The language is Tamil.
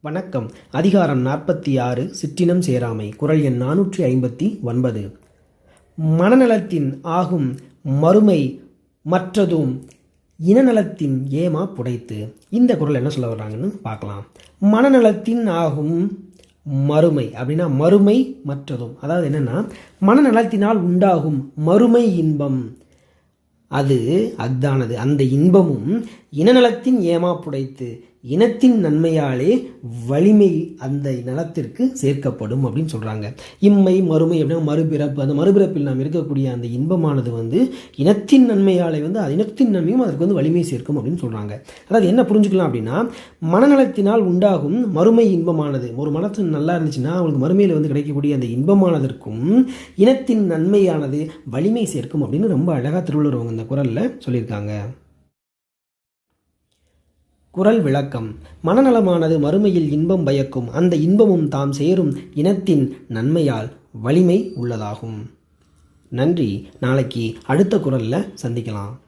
வணக்கம். அதிகாரம் நாற்பத்தி ஆறு சிற்றினம் சேராமை. குரல் எண் நானூற்றி ஐம்பத்தி ஒன்பது. மனநலத்தின் ஆகும் மறுமை மற்றதும் இனநலத்தின் ஏமா புடைத்து. இந்த குரல் என்ன சொல்ல வர்றாங்கன்னு பார்க்கலாம். மனநலத்தின் ஆகும் மறுமை அப்படின்னா மறுமை மற்றதும். அதாவது என்னென்னா மனநலத்தினால் உண்டாகும் மறுமை இன்பம். அது அஃதானது அந்த இன்பமும் இனநலத்தின் ஏமா புடைத்து. இனத்தின் நன்மையாலே வலிமை அந்த நலத்திற்கு சேர்க்கப்படும் அப்படின்னு சொல்கிறாங்க இம்மை மறுமை அப்படின்னா மறுபிறப்பு. அந்த மறுபிறப்பில் நாம் இருக்கக்கூடிய அந்த இன்பமானது வந்து இனத்தின் நன்மையாலே வந்து அது இனத்தின் நன்மையும் அதற்கு வந்து வலிமை சேர்க்கும் அப்படின்னு சொல்கிறாங்க அதாவது என்ன புரிஞ்சுக்கலாம் அப்படின்னா மனநலத்தினால் உண்டாகும் மறுமை இன்பமானது. ஒரு மனத்து நல்லா இருந்துச்சுன்னா அவங்களுக்கு மறுமையில் வந்து கிடைக்கக்கூடிய அந்த இன்பமானதற்கும் இனத்தின் நன்மையானது வலிமை சேர்க்கும் அப்படின்னு ரொம்ப அழகாக திருவள்ளுவர் இந்த குரலில் சொல்லியிருக்காங்க. குரல் விளக்கம். மனநலமானது மறுமையில் இன்பம் பயக்கும். அந்த இன்பமும் தாம் சேரும் இனத்தின் நன்மையால் வலிமை உள்ளதாகும். நன்றி. நாளைக்கு அடுத்த குரலில் சந்திக்கலாம்.